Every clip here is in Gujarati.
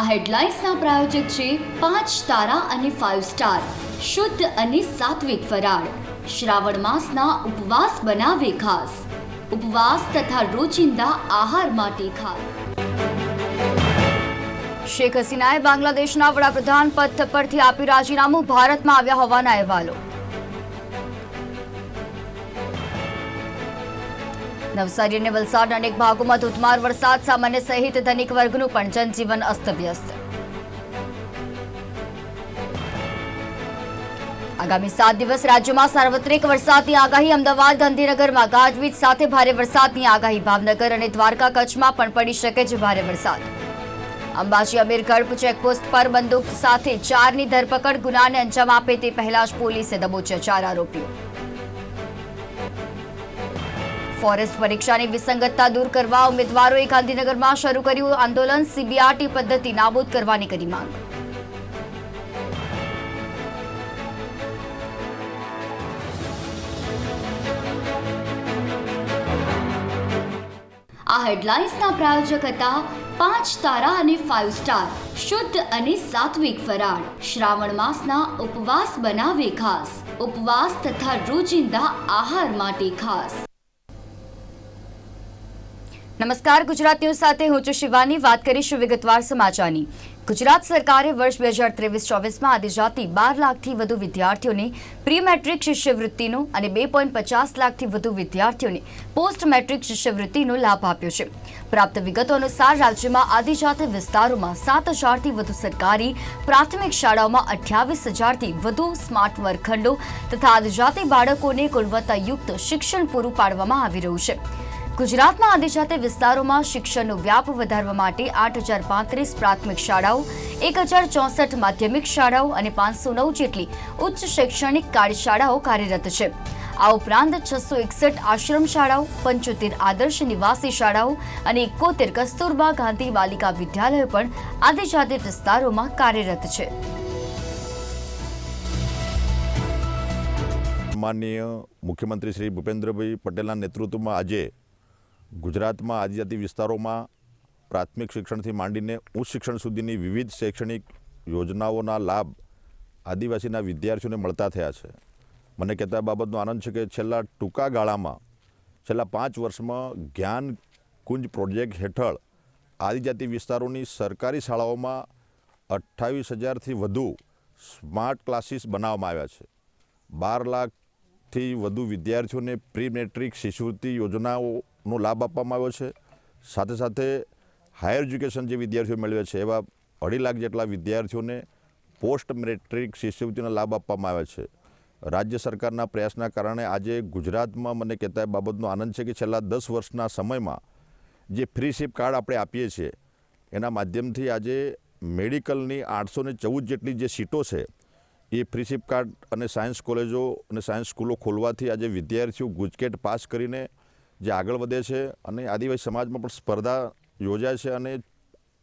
આ હેડલાઇન્સના પ્રાયોજક છે પાંચ તારા અને ફાઇવ સ્ટાર શુદ્ધ અને સાત્વિક ફરાળ. શ્રાવણ માસના ઉપવાસ બનાવે ખાસ. ઉપવાસ તથા રોજિંદા આહાર માટે ખાસ. શેખ હસીનાએ બાંગ્લાદેશના વડાપ્રધાન પદ પરથી આપ્યું રાજીનામું ભારતમાં આવ્યા હોવાના અહેવાલો. નવસારી અને વલસાડના અનેક ભાગોમાં ધોધમાર વરસાદ, સામાન્ય સહિત ધનિક વર્ગનું પણ જનજીવન અસ્તવ્યસ્ત. આગામી સાત દિવસ રાજ્યમાં સાર્વત્રિક વરસાદની આગાહી, અમદાવાદ, ગાંધીનગરમાં ગાજવીજ સાથે ભારે વરસાદની આગાહી. ભાવનગર અને દ્વારકા કચ્છમાં પણ પડી શકે છે ભારે વરસાદ. અંબાજી, અમીરગઢ ચેકપોસ્ટ પર બંદૂક સાથે ચારની ધરપકડ, ગુનાને અંજામ આપે તે પહેલા જ પોલીસે દબોચ્યા ચાર આરોપીઓ. ફોરેસ્ટ પરીક્ષાની વિસંગતતા દૂર કરવા ઉમેદવારોએ ગાંધીનગરમાં શરૂ કર્યું આંદોલન સીબીઆરટી પદ્ધતિ નાબૂદ કરવાની કરી માંગ. આ હેડલાઇન્સના પ્રાયોજક હતા પાંચ તારા અને ફાઇવ સ્ટાર શુદ્ધ અને સાત્વિક ફરાળ. શ્રાવણ માસના ઉપવાસ બનાવે ખાસ ઉપવાસ તથા રોજિંદા આહાર માટે ખાસ. નમસ્કાર, ગુજરાત ન્યૂઝ સાથે હું છું શિવાની. વાત કરીશું વિગતવાર સમાચારની. ગુજરાત સરકારે વર્ષ બે હજાર ત્રેવીસ ચોવીસમાં આદિજાતિ બાર લાખથી વધુ વિદ્યાર્થીઓને પ્રી મેટ્રિક શિષ્યવૃત્તિનો અને બે પોઈન્ટ પચાસ લાખથી વધુ વિદ્યાર્થીઓને પોસ્ટ મેટ્રિક શિષ્યવૃત્તિનો લાભ આપ્યો છે. પ્રાપ્ત વિગતો અનુસાર, રાજ્યમાં આદિજાતિ વિસ્તારોમાં સાત હજારથી વધુ સરકારી પ્રાથમિક શાળાઓમાં અઠ્યાવીસ હજારથી વધુ સ્માર્ટ વર્ગખંડો તથા આદિજાતિ બાળકોને ગુણવત્તાયુક્ત શિક્ષણ પૂરું પાડવામાં આવી રહ્યું છે. ગુજરાતમાં આદિજાતિ વિસ્તારોમાં શિક્ષણનો વ્યાપ વધારવા માટે આઠ હજાર પાંત્રીસ પ્રાથમિક શાળાઓ, એક હજાર ચોસઠ માધ્યમિક શાળાઓ અને પાંચસો નવ જેટલી ઉચ્ચ શૈક્ષણિક કાર્યશાળાઓ કાર્યરત છે. આ ઉપરાંત છસો એકસઠ આશ્રમ શાળાઓ, પંચોતેર આદર્શ નિવાસી શાળાઓ અને એકોતેર કસ્તુરબા ગાંધી બાલિકા વિદ્યાલયો પણ આદિજાતિ વિસ્તારોમાં કાર્યરત છે. માનનીય મુખ્યમંત્રી શ્રી ભૂપેન્દ્રભાઈ પટેલના નેતૃત્વમાં આજે ગુજરાતમાં આદિજાતિ વિસ્તારોમાં પ્રાથમિક શિક્ષણથી માંડીને ઉચ્ચ શિક્ષણ સુધીની વિવિધ શૈક્ષણિક યોજનાઓના લાભ આદિવાસીના વિદ્યાર્થીઓને મળતા થયા છે. મને કહેતા બાબતનો આનંદ છે કે છેલ્લા ટૂંકા ગાળામાં, છેલ્લા પાંચ વર્ષમાં જ્ઞાન કુંજ પ્રોજેક્ટ હેઠળ આદિજાતિ વિસ્તારોની સરકારી શાળાઓમાં અઠ્ઠાવીસ હજારથી વધુ સ્માર્ટ ક્લાસીસ બનાવવામાં આવ્યા છે. બાર લાખથી વધુ વિદ્યાર્થીઓને પ્રી મેટ્રિક શિષ્યવૃત્તિ યોજનાઓનો લાભ આપવામાં આવ્યો છે. સાથે સાથે હાયર એજ્યુકેશન જે વિદ્યાર્થીઓ મેળવે છે, એવા અઢી લાખ જેટલા વિદ્યાર્થીઓને પોસ્ટ મેટ્રિક શિષ્યવૃત્તિનો લાભ આપવામાં આવે છે. રાજ્ય સરકારના પ્રયાસના કારણે આજે ગુજરાતમાં મને કહેતા બાબતનો આનંદ છે કે છેલ્લા દસ વર્ષના સમયમાં જે ફ્રી શિપ કાર્ડ આપણે આપીએ છીએ, એના માધ્યમથી આજે મેડિકલની આઠસો ને ચૌદ જેટલી જે સીટો છે, એ ફ્રી શિપ કાર્ડ અને સાયન્સ કોલેજો અને સાયન્સ સ્કૂલો ખોલવાથી આજે વિદ્યાર્થીઓ ગુજકેટ પાસ કરીને જે આગળ વધે છે અને આદિવાસી સમાજમાં પણ સ્પર્ધા યોજાય છે અને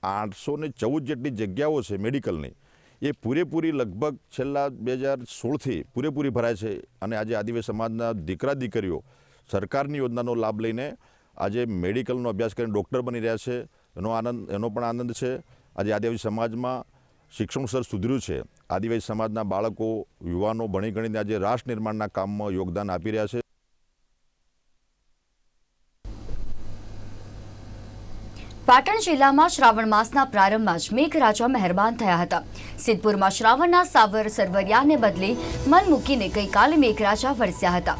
આઠસો ને ચૌદ જેટલી જગ્યાઓ છે મેડિકલની, એ પૂરેપૂરી લગભગ છેલ્લા બે હજાર સોળથી પૂરેપૂરી ભરાય છે. અને આજે આદિવાસી સમાજના દીકરા દીકરીઓ સરકારની યોજનાનો લાભ લઈને આજે મેડિકલનો અભ્યાસ કરીને ડૉક્ટર બની રહ્યા છે. એનો આનંદ, એનો પણ આનંદ છે. આજે આદિવાસી સમાજમાં શિક્ષણ સ્તર સુધર્યું છે. આદિવાસી સમાજના બાળકો, યુવાનો ભણી ગણીને આજે રાષ્ટ્ર નિર્માણના કામમાં યોગદાન આપી રહ્યા છે. પાટણ જિલ્લામાં શ્રાવણ માસના પ્રારંભમાં જ મેઘરાજા મહેરબાન થયા હતા. સિદ્ધપુરમાં શ્રાવણના સાવર સરવરિયાને બદલે મન મૂકીને ગઈકાલે મેઘરાજા વરસ્યા હતા.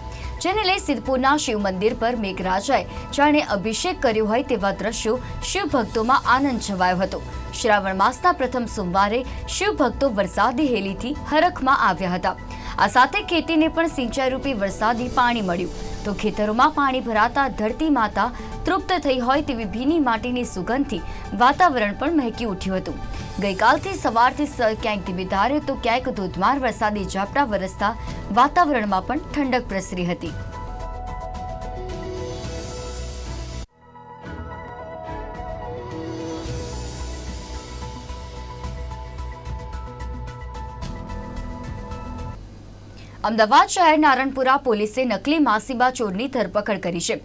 જેને લઈ સિદ્ધપુરના શિવ મંદિર પર મેઘરાજાએ જાણે અભિષેક કર્યો હોય તેવા દ્રશ્યો શિવ ભક્તોમાં આનંદ છવાયો હતો. શ્રાવણ માસના પ્રથમ સોમવારે શિવ ભક્તો વરસાદી હેલીથી હરખમાં આવ્યા હતા. આ સાથે ખેતીને પણ સિંચાઈ રૂપી વરસાદી પાણી મળ્યું. તો ખેતરોમાં પાણી ભરાતા ધરતી માતા તૃપ્ત થઈ હોય તેવી ભીની માટીની સુગંધથી વાતાવરણ પણ મહેકી ઉઠ્યું હતું. ગઈકાલથી સવારથી ક્યાંક ધીમી ધારે તો ક્યાંક ધોધમાર વરસાદી ઝાપટા વરસતા વાતાવરણમાં પણ ઠંડક પ્રસરી હતી. અમદાવાદ શહેર નારણપુરા પોલીસે નકલી માસીબા ચોરની ધરપકડ કરી છે.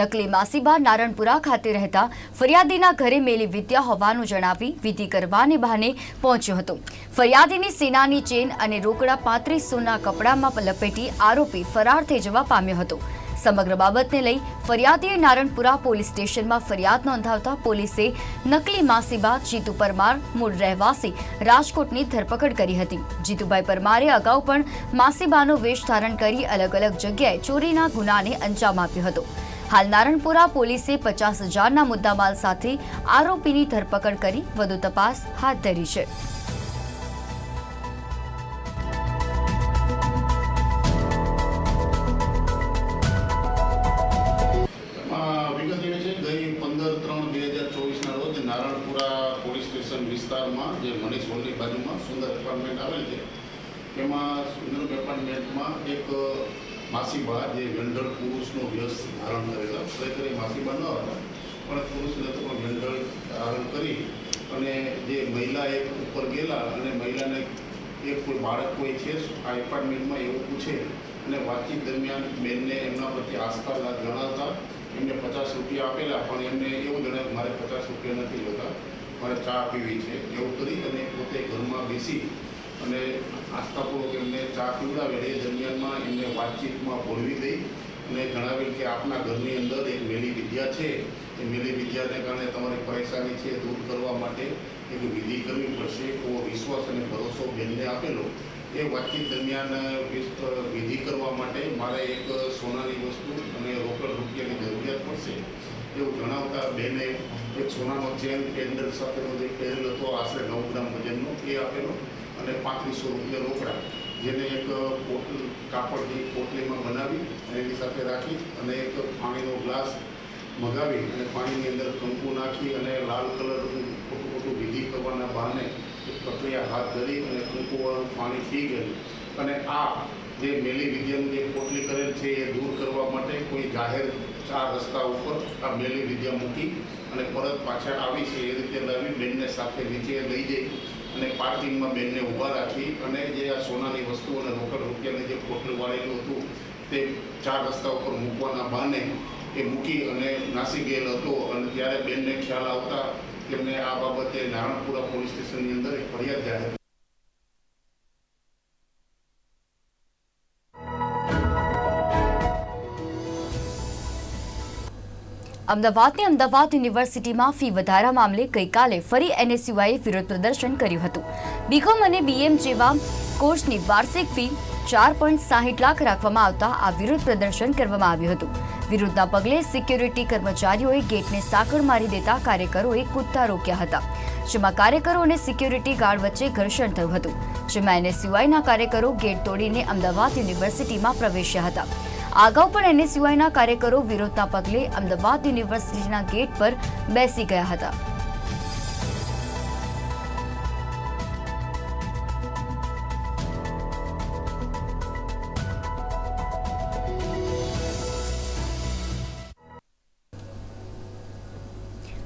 નકલી માસીબા નારણપુરા ખાતે રહેતા ફરિયાદીના ઘરે મેલી વિદ્યા હોવાનું જણાવી વિધિ કરવાને બહાને પહોંચ્યો હતો. ફરિયાદીની સેનાની ચેન અને રોકડા પાંત્રીસ સોના કપડામાં લપેટી આરોપી ફરાર થઈ જવા પામ્યો હતો. સમગ્ર બાબતને લઈ ફરિયાદીએ નારણપુરા પોલીસ સ્ટેશનમાં ફરિયાદ નોંધાવતા પોલીસે નકલી માસીબા જીતુ પરમાર, મૂળ રહેવાસી, રાજકોટની ધરપકડ કરી હતી. જીતુભાઈ પરમારે અગાઉ પણ માસીબાનો વેશ ધારણ કરી અલગ અલગ જગ્યાએ ચોરીના ગુનાને અંજામ આપ્યો હતો. હાલ નારણપુરા પોલીસે પચાસ હજારના મુદ્દામાલ સાથે આરોપીની ધરપકડ કરી વધુ તપાસ હાથ ધરી છે. વિસ્તારમાં જે મનીષ હોલની બાજુમાં સુંદર એપાર્ટમેન્ટ આવેલ છે એમાં સુંદર એપાર્ટમેન્ટમાં એક માસીબા જે વેન્ડર પુરુષનો વ્યસ્ત ધારણ કરેલા, ખરેખર એ માસીબા ન હતા, પણ પુરુષ તો પણ વેન્ડર ધારણ કરી અને જે મહિલા એક ઉપર ગયેલા અને મહિલાને એક કોઈ બાળક કોઈ છે, આ એપાર્ટમેન્ટમાં એવું પૂછે અને વાતચીત દરમિયાન બેનને એમના પ્રત્યે આસ્થા જણાવતા એમને પચાસ રૂપિયા આપેલા, પણ એમને એવું જણાવ્યું, મારે પચાસ રૂપિયા નથી જોતા મારે ચા પીવી છે. એવું કરી અને પોતે ઘરમાં બેસી અને આસ્થાપૂર્વક એમને ચા પીવડાવેલ એ દરમિયાનમાં એમને વાતચીતમાં ભોળવી દઈ અને જણાવેલ કે આપના ઘરની અંદર એક મેલી વિદ્યા છે. એ મેલી વિદ્યાને કારણે તમારી પરેશાની છે દૂર કરવા માટે એક વિધિ કરવી પડશે એવો વિશ્વાસ અને ભરોસો બેનને આપેલો. એ વાતચીત દરમિયાન વિધિ કરવા માટે મારે એક સોનાની વસ્તુ અને રોકડ રૂપિયાની જરૂરિયાત પડશે. એવું જણાવતા બેને એક સોનાનો ચેન ટેન્ડર સાથેનો જે ટેલ હતો, આશરે નવ ગ્રામ વજનનો એ આપેલો અને પાંત્રીસો રૂપિયા રોકડા, જેને એક પોટલ કાપડની પોટલીમાં બનાવી અને એની સાથે રાખી અને એક પાણીનો ગ્લાસ મગાવી અને પાણીની અંદર કંકુ નાખી અને લાલ કલરનું ખોટું ખોટું વિધિ કરવાના બહાને એક પ્રક્રિયા હાથ ધરી અને કંકુવાળું પાણી પી ગયું. અને આ જે મેલી વિદ્યાનું જે પોટલી કરેલ છે એ દૂર કરવા માટે કોઈ જાહેર ચાર રસ્તા ઉપર આ મેલી વિદ્યા મૂકી અને પરત પાછળ આવી છે, એ રીતે લાવી બેનને સાથે નીચે લઈ જઈ અને પાર્કિંગમાં બેનને ઊભા રાખી અને જે આ સોનાની વસ્તુ અને રોકડ રૂપિયાને જે પોટલું વાળેલું હતું, તે ચાર રસ્તા ઉપર મૂકવાના બહાને એ મૂકી અને નાસી ગયેલ હતો. અને ત્યારે બેનને ખ્યાલ આવતા તેમને આ બાબતે નારણપુરા પોલીસ સ્ટેશનની અંદર એક ફરિયાદ જાહેર અમદાવાદની અમદાવાદ યુનિવર્સિટીમાં ફી વધારા મામલે ગઈકાલે ફરી એનએસયુઆઈએ વિરોધ પ્રદર્શન કર્યું હતું. બીકોમ અને બીએમ જેવા કોર્સની વાર્ષિક ફી ચાર પોઈન્ટ સાહીઠ લાખ રાખવામાં આવતા આ વિરોધ પ્રદર્શન કરવામાં આવ્યું હતું. વિરોધના પગલે સિક્યોરિટી કર્મચારીઓએ ગેટને સાંકળ મારી દેતા કાર્યકરોએ કૂદતા રોક્યા હતા. જેમાં કાર્યકરો અને સિક્યોરિટી ગાર્ડ વચ્ચે ઘર્ષણ થયું હતું. જેમાં એનએસયુઆઈના કાર્યકરો ગેટ તોડીને અમદાવાદ યુનિવર્સિટીમાં પ્રવેશ્યા હતા. અગાઉ પણ એનએસયુઆઈના કાર્યકરો વિરોધના પગલે અમદાવાદ યુનિવર્સિટીના ગેટ પર બેસી ગયા હતા.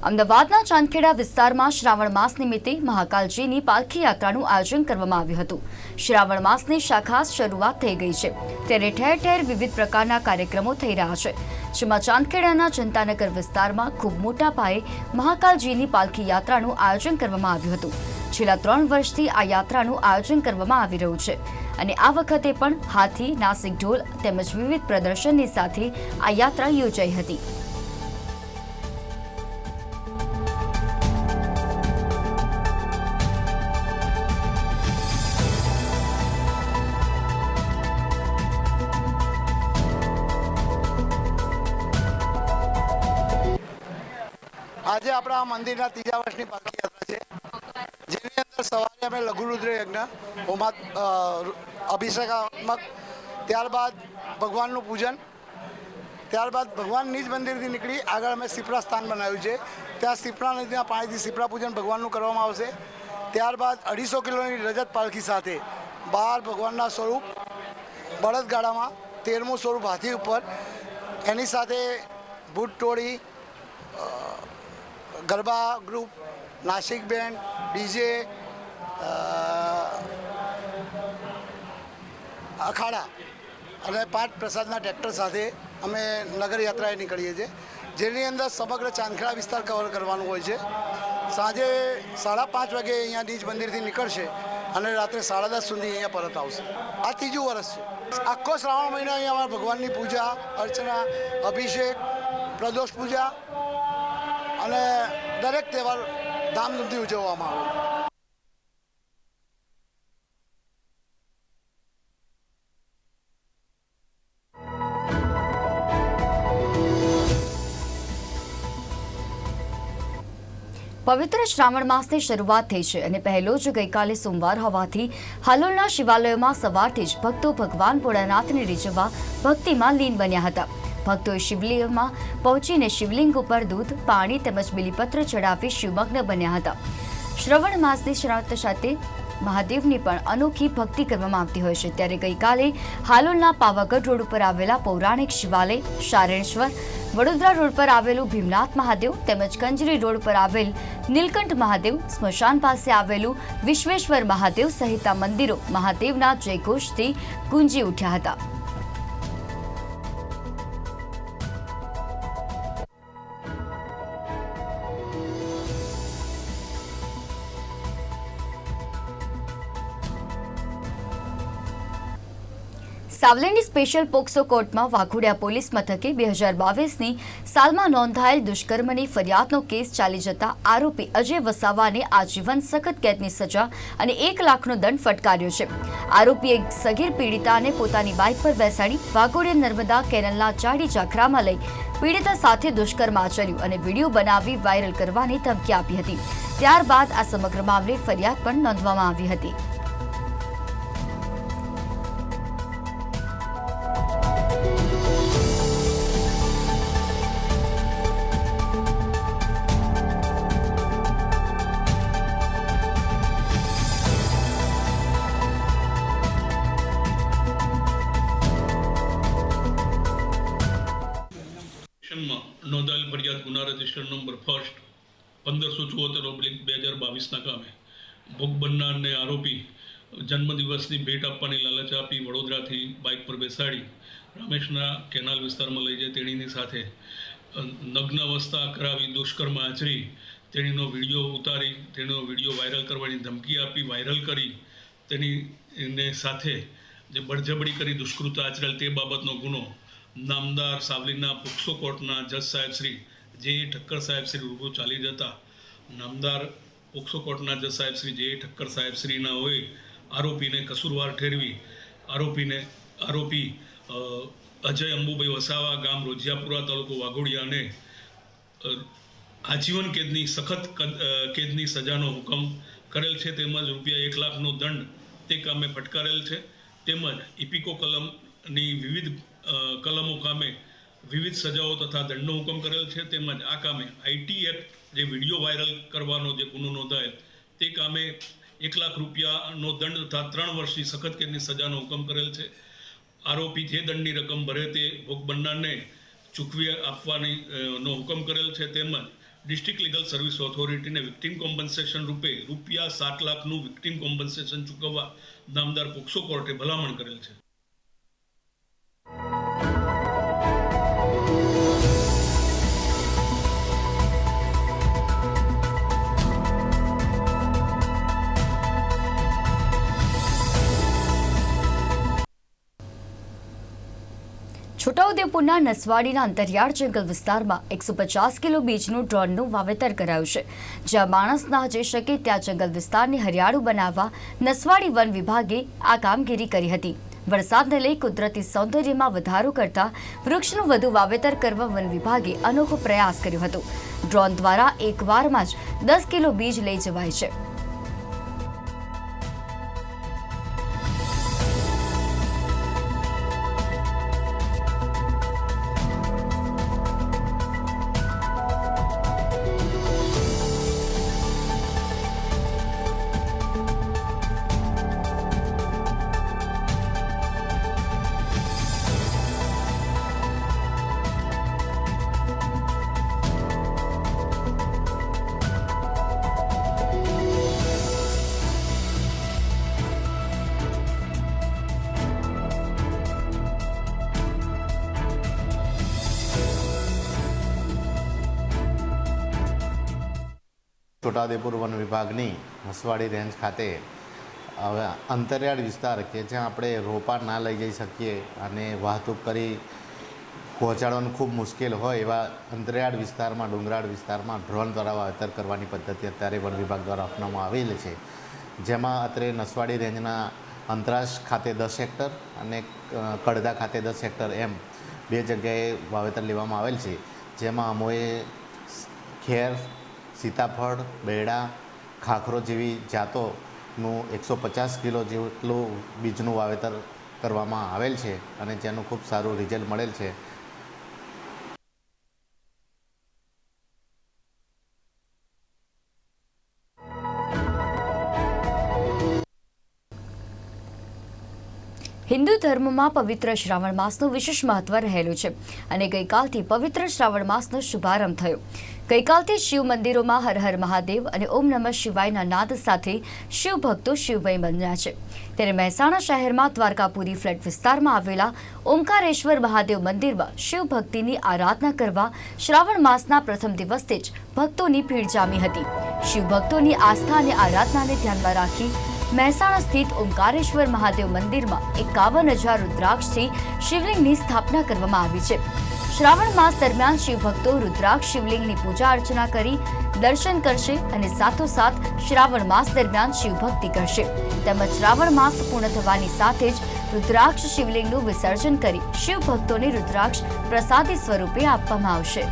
અમદાવાદના ચાંદખેડા વિસ્તારમાં શ્રાવણ માસ નિમિત્તે મહાકાલજીની પાલખી યાત્રાનું આયોજન કરવામાં આવ્યું હતું. શ્રાવણ માસની શાખાસ શરૂઆત થઈ ગઈ છે. ત્યારે ઠેર ઠેર વિવિધ પ્રકારના કાર્યક્રમો થઈ રહ્યા છે. જેમાં ચાંદખેડાના જનતાનગર વિસ્તારમાં ખૂબ મોટા પાયે મહાકાલજીની પાલખી યાત્રાનું આયોજન કરવામાં આવ્યું હતું. છેલ્લા ત્રણ વર્ષથી આ યાત્રાનું આયોજન કરવામાં આવી રહ્યું છે. અને આ વખતે પણ હાથી, નાસિક ઢોલ તેમજ વિવિધ પ્રદર્શનની સાથે આ યાત્રા યોજાઈ હતી. આ મંદિરના ત્રીજા વર્ષની પદયાત્રા છે. જેની અંદર સવારે અમે લઘુરુદ્ર યજ્ઞ, હોમા અભિષેકાત્મક ત્યારબાદ ભગવાનનું પૂજન, ત્યારબાદ ભગવાન નિજ મંદિરથી નીકળી આગળ અમે સિપરા સ્થાન બનાવ્યું છે. ત્યાં સિપરા નદીના પાણીથી સિપરા પૂજન ભગવાનનું કરવામાં આવશે. ત્યારબાદ અઢીસો કિલોની રજત પાલખી સાથે બાર ભગવાનના સ્વરૂપ બળદગાડામાં તેરમું સ્વરૂપ હાથી ઉપર, એની સાથે ભૂટ ટોળી garba group, Nashik band, DJ અખાડા અને પાંચ પ્રસાદના ટ્રેક્ટર સાથે અમે નગર યાત્રાએ નીકળીએ છીએ, જેની અંદર સમગ્ર ચાંદખેડા વિસ્તાર કવર કરવાનું હોય છે. સાંજે સાડા પાંચ વાગે અહીંયા નીજ મંદિરથી નીકળશે અને રાત્રે સાડા દસ સુધી અહીંયા પરત આવશે. આ ત્રીજું વર્ષ છે. આખો શ્રાવણ મહિનો અહીંયા અમારા ભગવાનની પૂજા, અર્ચના, અભિષેક, પ્રદોષ પૂજા અને દરેક તહેવાર ધામધૂમથી ઉજવવામાં આવે. પવિત્ર શ્રાવણ માસની શરૂઆત થઈ છે અને પહેલો જ ગઈકાલે સોમવાર હોવાથી હાલોલના શિવાલયોમાં સવારથી જ ભક્તો ભગવાન ભોળાનાથને રીઝવવા ભક્તિમાં લીન બન્યા હતા. ભક્તોએ શિવલિંગમાં પહોંચીને શિવલિંગ ઉપર દૂધ, પાણી તેમજ બિલીપત્ર ચડાવી શિવમગ્ન બન્યા હતા. શ્રવણ માસની શ્રાવત સાથે મહાદેવની પણ અનોખી ભક્તિ કરવામાં આવતી હોય છે. ત્યારે ગઈકાલે હાલોલના પાવાગઢ રોડ ઉપર આવેલા પૌરાણિક શિવાલય શારણેશ્વર વડોદરા રોડ પર આવેલું ભીમનાથ મહાદેવ તેમજ કંજરી રોડ પર આવેલ નીલકંઠ મહાદેવ, સ્મશાન પાસે આવેલું વિશ્વેશ્વર મહાદેવ સહિતના મંદિરો મહાદેવના જયઘોષથી ગુંજી ઉઠ્યા હતા. સાવલેની સ્પેશિયલ પોક્સો કોર્ટમાં વાઘોડિયા પોલીસ મથકે બે હજાર બાવીસની સાલમાં નોંધાયેલ દુષ્કર્મની ફરિયાદનો કેસ ચાલી જતા આરોપી અજય વસાવાને આજીવન સખત કેદની સજા અને એક લાખનો દંડ ફટકાર્યો છે. આરોપીએ સગીર પીડિતાને પોતાની બાઇક પર બેસાડી વાઘોડિયા નર્મદા કેનલના ચાડી ઝાખરામાં લઈ પીડિતા સાથે દુષ્કર્મ આચર્યું અને વીડિયો બનાવી વાયરલ કરવાની ધમકી આપી હતી. ત્યારબાદ આ સમગ્ર મામલે ફરિયાદ પણ નોંધવામાં આવી હતી. ગુના રજિસ્ટર નંબર ફર્સ્ટ પંદરસો ચુમ્મોતેર ઓબ્લિક બે હજાર બાવીસના કામે. ભોગ બનનારને આરોપી જન્મદિવસની ભેટ આપવાની લાલચ આપી વડોદરાથી બાઇક પર બેસાડી રમેશના કેનાલ વિસ્તારમાં લઈ જાય તેણીની સાથે. નગ્ન અવસ્થા કરાવી દુષ્કર્મ આચરી તેણીનો વીડિયો ઉતારી, તેણીનો વીડિયો વાયરલ કરવાની ધમકી આપી, વાયરલ કરી તેની સાથે જે બળજબડી કરી દુષ્કૃત આચરેલ તે બાબતનો ગુનો નામદાર સાવલીના પોક્સો કોર્ટના જજ સાહેબ શ્રી જે ઠક્કર સાહેબ શ્રી રૂબરૂ ચાલી જતા, નામદાર ઓક્સો કોર્ટના જજ સાહેબ શ્રી, જે ઠક્કર સાહેબ શ્રીના હોય, આરોપીને કસૂરવાર ઠેરવી, આરોપીને, આરોપી અજય અંબુભાઈ વસાવા ગામ રોજિયાપુરા તાલુકો વાઘોડિયાને આજીવન કેદની સખત કદ- કેદની સજાનો હુકમ કરેલ છે. તેમજ રૂપિયા એક લાખનો દંડ તે કામે ફટકારેલ છે. તેમજ ઇપિકો કલમની વિવિધ કલમો કામે વિવિધ સજાઓ તથા દંડનો હુકમ કરેલ છે. તેમજ આ કામે આઈટી એક્ટ જે વીડિયો વાયરલ કરવાનો જે ગુનો નોંધાયેલ તે કામે એક લાખ રૂપિયાનો દંડ તથા ત્રણ વર્ષની સખત કેદની સજાનો હુકમ કરેલ છે. આરોપી જે દંડની રકમ ભરે તે ભોગ બનનારને ચૂકવી આપવાની નો હુકમ કરેલ છે. તેમજ ડિસ્ટ્રિક્ટ લીગલ સર્વિસ ઓથોરિટીને વિક્ટિમ કોમ્પન્સેશન રૂપે રૂપિયા સાત લાખનું વિક્ટિમ કોમ્પન્સેશન ચૂકવવા નામદાર પોક્સો કોર્ટે ભલામણ કરેલ છે. છોટાઉદેપુરના નસવાડીના અંતરિયાળ જંગલ વિસ્તારમાં એકસો પચાસ કિલો બીજનું ડ્રોનનું વાવેતર કરાયું છે. જ્યાં માણસ ના જઈ શકે ત્યાં જંગલ વિસ્તારને હરિયાળું બનાવવા નસવાડી વન વિભાગે આ કામગીરી કરી હતી. વરસાદને લઈ કુદરતી સૌંદર્યમાં વધારો કરતા વૃક્ષનું વધુ વાવેતર કરવા વન વિભાગે અનોખો પ્રયાસ કર્યો હતો. ડ્રોન દ્વારા એક વારમાં જ દસ કિલો બીજ લઈ જવાય છે. છોટાઉદેપુર વન વિભાગની હસવાડી રેન્જ ખાતે અંતરિયાળ વિસ્તાર કે જ્યાં આપણે રોપા ના લઈ જઈ શકીએ અને વાહતુક કરી પહોંચાડવાનું ખૂબ મુશ્કેલ હોય એવા અંતરિયાળ વિસ્તારમાં, ડુંગરાળ વિસ્તારમાં ડ્રોન દ્વારા વાવેતર કરવાની પદ્ધતિ અત્યારે વન વિભાગ દ્વારા અપનાવવામાં આવેલી છે. જેમાં અત્રે નસવાડી રેન્જના અંતરાશ ખાતે દસ હેક્ટર અને કડધા ખાતે દસ હેક્ટર એમ બે જગ્યાએ વાવેતર લેવામાં આવેલ છે. જેમાં અમોએ ખેર સીતાફળ, બેડા, ખાખરો જેવી જાતોનું એકસો પચાસ કિલો જેટલું બીજનું વાવેતર કરવામાં આવેલ છે અને જેનું ખૂબ સારું રિઝલ્ટ મળેલ છે. હિન્દુ ધર્મમાં પવિત્ર શ્રાવણ માસનું વિશેષ મહત્વ રહેલું છે અને ગઈકાલથી પવિત્ર શ્રાવણ માસનો શુભારંભ થયો. ગઈકાલથી શિવ મંદિરોમાં હર હર મહાદેવ અને ઓમ નમઃ શિવાયના નાદ સાથે શિવ ભક્તો શિવમય બન્યા છે. ત્યારે મહેસાણા શહેરમાં દ્વારકાપુરી ફ્લેટ વિસ્તારમાં આવેલા ઓમકારેશ્વર મહાદેવ મંદિરમાં શિવ ભક્તિની આરાધના કરવા શ્રાવણ માસના પ્રથમ દિવસથી જ ભક્તોની ભીડ જામી હતી. શિવ ભક્તોની આસ્થા અને આરાધનાને ધ્યાનમાં રાખી મહેસાણા સ્થિત ઓમકારેશ્વર મહાદેવ મંદિરમાં એકાવન હજાર રુદ્રાક્ષથી શિવલિંગની સ્થાપના કરવામાં આવી છે. શ્રાવણ માસ દરમિયાન શિવભક્તો રુદ્રાક્ષ શિવલિંગની પૂજા અર્ચના કરી દર્શન કરશે અને સાથોસાથ શ્રાવણ માસ દરમિયાન શિવભક્તિ કરશે. તેમજ શ્રાવણ માસ પૂર્ણ થવાની સાથે જ રુદ્રાક્ષ શિવલિંગનું વિસર્જન કરી શિવભક્તોને રુદ્રાક્ષ પ્રસાદી સ્વરૂપે આપવામાં આવશે.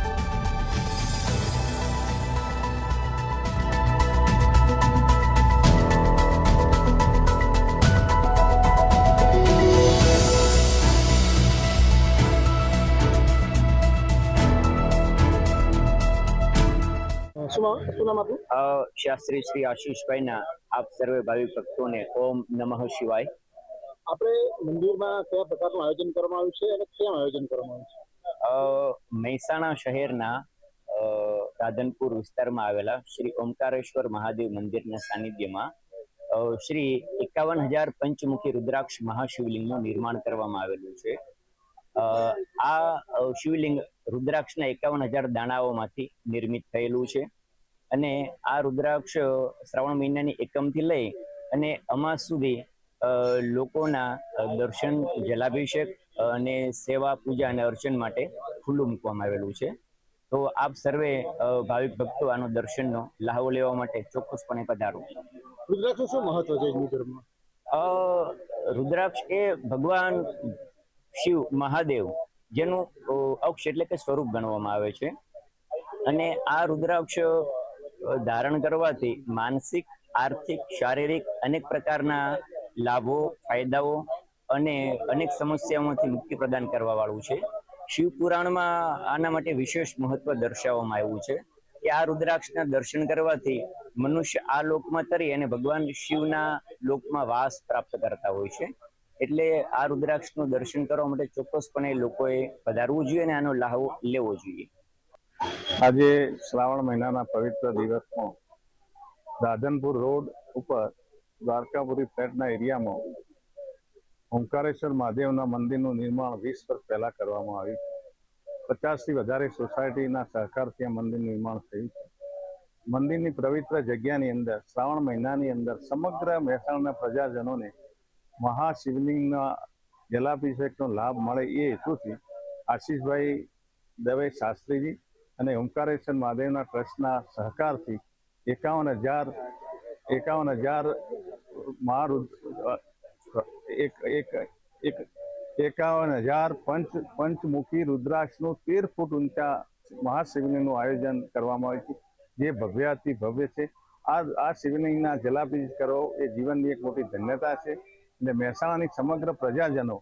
શું નામ શું આપનું શાસ્ત્રી શ્રી આશીષભાઈના આપ સર્વે ભાવિક ભક્તોને ઓમ નમઃ શિવાય. આપણે મંદિરમાં કયા પ્રકારનું આયોજન કરવામાં આવ્યું છે અને કેમ આયોજન કરવામાં આવ્યું છે? મહેસાણા શહેરના રાધનપુર વિસ્તારમાં આવેલા શ્રી ઓમકારેશ્વર મહાદેવ મંદિરના સાનિધ્યમાં શ્રી એકાવન હજાર પંચમુખી રુદ્રાક્ષ મહાશિવલિંગનું નિર્માણ કરવામાં આવેલું છે. આ શિવલિંગ રુદ્રાક્ષના એકાવન હજાર દાણાઓમાંથી નિર્મિત થયેલું છે. અને આ રુદ્રાક્ષ શ્રાવણ મહિનાની એકમથી લઈ અને અમાસ સુધી લોકોના દર્શન જલાભિષેક અને સેવા પૂજા અને અર્ચન માટે ખુલ્લું મૂકવામાં આવેલું છે. તો આપ સર્વે ભાવિક ભક્તો આનો દર્શનનો લાહવો લેવા માટે ચોક્કસપણે પધારો. રુદ્રાક્ષનું શું મહત્વ છે હિન્દુ ધર્મમાં? રુદ્રાક્ષ એ ભગવાન શિવ મહાદેવ જેનું અક્ષ એટલે કે સ્વરૂપ ગણવામાં આવે છે. અને આ રુદ્રાક્ષ ધારણ કરવાથી માનસિક, આર્થિક, શારીરિક અનેક પ્રકારના લાભો, ફાયદાઓ અને અનેક સમસ્યાઓમાંથી મુક્તિ પ્રદાન કરવા વાળું છે. શિવ પુરાણમાં આના માટે વિશેષ મહત્વ દર્શાવવામાં આવ્યું છે કે આ રુદ્રાક્ષના દર્શન કરવાથી મનુષ્ય આ લોકમાં તરી અને ભગવાન શિવના લોકમાં વાસ પ્રાપ્ત કરતા હોય છે. એટલે આ રુદ્રાક્ષનું દર્શન કરવા માટે ચોક્કસપણે લોકોએ પધારવું જોઈએ અને આનો લાહવો લેવો જોઈએ. આજે શ્રાવણ મહિનાના પવિત્ર દિવસમાં રાધનપુર રોડ ઉપર દ્વારકાપુરી ફ્લેટના એરિયામાં ઓંકારેશ્વર મહાદેવના મંદિરનું નિર્માણ વીસ વર્ષ પહેલા કરવામાં આવ્યું પચાસથી વધારે સોસાયટીના સહકારથી આ મંદિરનું નિર્માણ થયું છે. મંદિરની પવિત્ર જગ્યાની અંદર, શ્રાવણ મહિનાની અંદર સમગ્ર મહેસાણાના પ્રજાજનોને મહાશિવલિંગના જલાભિષેકનો લાભ મળે એ હેતુથી આશીષભાઈ દવે શાસ્ત્રીજી અને ઓમકારેશ્વર મહાદેવના ટ્રસ્ટના સહકારથી એકાવન હજાર એકાવન હજાર મહારુદ એક એક એક, એકાવન હજાર પંચ, પંચમુખી રુદ્રાક્ષનું તેર ફૂટ ઊંચા મહાશિવલિંગનું આયોજન કરવામાં આવ્યું છે, જે ભવ્યાથી ભવ્ય છે. આ આ શિવલિંગના જલાભિષેક કરવો એ જીવનની એક મોટી ધન્યતા છે અને મહેસાણાની સમગ્ર પ્રજાજનો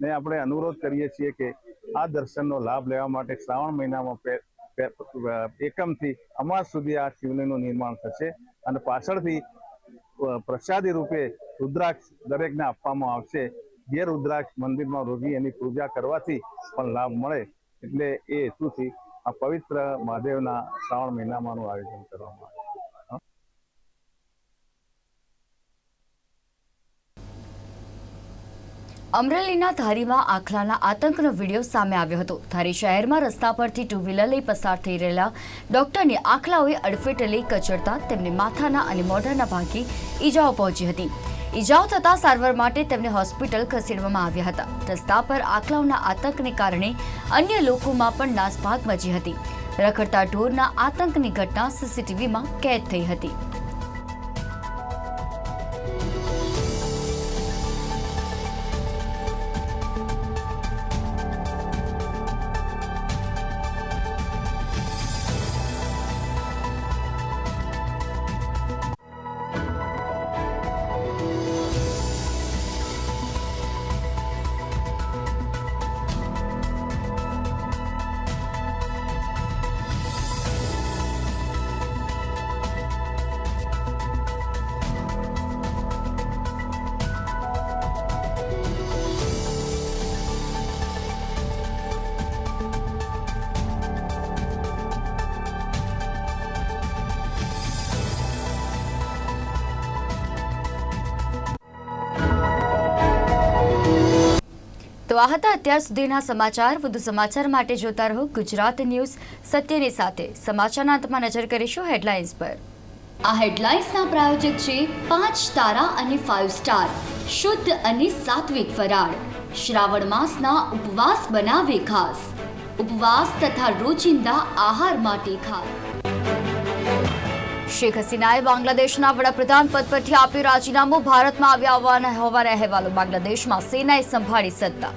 ને આપણે અનુરોધ કરીએ છીએ કે આ દર્શનનો લાભ લેવા માટે શ્રાવણ મહિનામાં એકમથી અમાસ સુધી આ શિવલિંગનું નિર્માણ થશે અને પાછળથી પ્રસાદી રૂપે રુદ્રાક્ષ દરેકને આપવામાં આવશે. જે રુદ્રાક્ષ મંદિરમાં રોગી એની પૂજા કરવાથી પણ લાભ મળે એટલે એ હેતુથી આ પવિત્ર મહાદેવના શ્રાવણ મહિનામાંનું આયોજન કરવામાં આવે અમરેલીના ધારીમાં આખલાના આતંકનો વીડિયો સામે આવ્યો હતો. ધારી શહેરમાં રસ્તા પરથી ટુ વ્હીલર લઈ પસાર થઈ રહેલા ડોક્ટરને આખલાઓએ અડફેટે લઈ કચડતા તેમને માથાના અને મોઢાના ભાગે ઈજાઓ પહોંચી હતી. ઈજાઓ થતાં સારવાર માટે તેમને હોસ્પિટલ ખસેડવામાં આવ્યા હતા. રસ્તા પર આખલાઓના આતંકને કારણે અન્ય લોકોમાં પણ નાસભાગ મચી હતી. રખડતા ઢોરના આતંકની ઘટના સીસીટીવીમાં કેદ થઈ હતી. તો આ હતા. અત્યાર સુધીના સમાચાર વધુ સમાચાર માટે જોતા રહો ગુજરાત ન્યૂઝ સત્યની સાથે. સમાચારના અંતમાં નજર કરીશું હેડલાઇન્સ પર. આ હેડલાઇન્સના પ્રાયોજક છે પાંચ તારા અને ફાઇવ સ્ટાર. શુદ્ધ અને સાત્વિક ફરાળ. શ્રાવણ માસના ઉપવાસ બનાવે ખાસ. ઉપવાસ તથા રોજિંદા આહાર માટે ખાસ. શેખ હસીનાએ બાંગ્લાદેશના વડાપ્રધાન પદ પરથી આપ્યું રાજીનામું. ભારતમાં આવ્યા હોવાના હોવાના અહેવાલો બાંગ્લાદેશમાં સેનાએ સંભાળી સત્તા.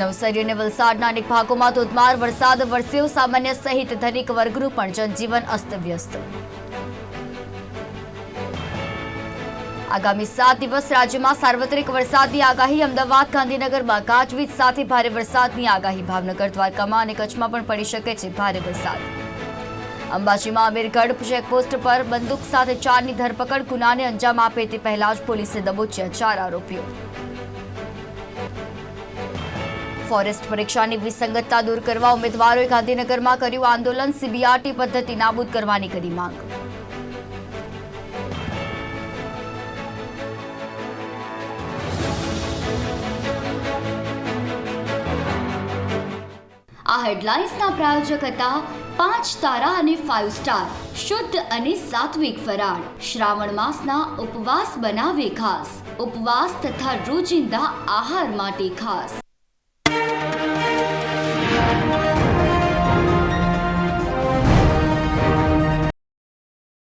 નવસારી અને વલસાડના અનેક ભાગોમાં ધોધમાર વરસાદ વરસ્યો. સામાન્ય સહિત ધનિક વર્ગનું પણ જનજીવન અસ્તવ્યસ્ત. આગામી સાત દિવસ રાજ્યમાં સાર્વત્રિક વરસાદની આગાહી. અમદાવાદ, ગાંધીનગરમાં ગાજવીજ સાથે ભારે વરસાદની આગાહી. ભાવનગર, દ્વારકામાં અને કચ્છમાં પણ પડી શકે છે ભારે વરસાદ. અંબાજીમાં અમીરગઢ ચેકપોસ્ટ પર બંદૂક સાથે ચારની ધરપકડ, ગુનાને અંજામ આપે તે પહેલા જ પોલીસે દબોચ્યા ચાર આરોપીઓ. ફોરેસ્ટ પરીક્ષાની વિસંગતતા દૂર કરવા ઉમેદવારોએ ગાંધીનગરમાં કર્યું આંદોલન, સીબીઆરટી પદ્ધતિ નાબૂદ કરવાની કરી માંગ. આ હેડલાઇન્સના પ્રાયોજક હતા પાંચ તારા અને ફાઇવ સ્ટાર શુદ્ધ અને સાત્વિક ફરાળ. શ્રાવણ માસના ઉપવાસ બનાવે ખાસ ઉપવાસ તથા રોજિંદા આહાર માટે ખાસ.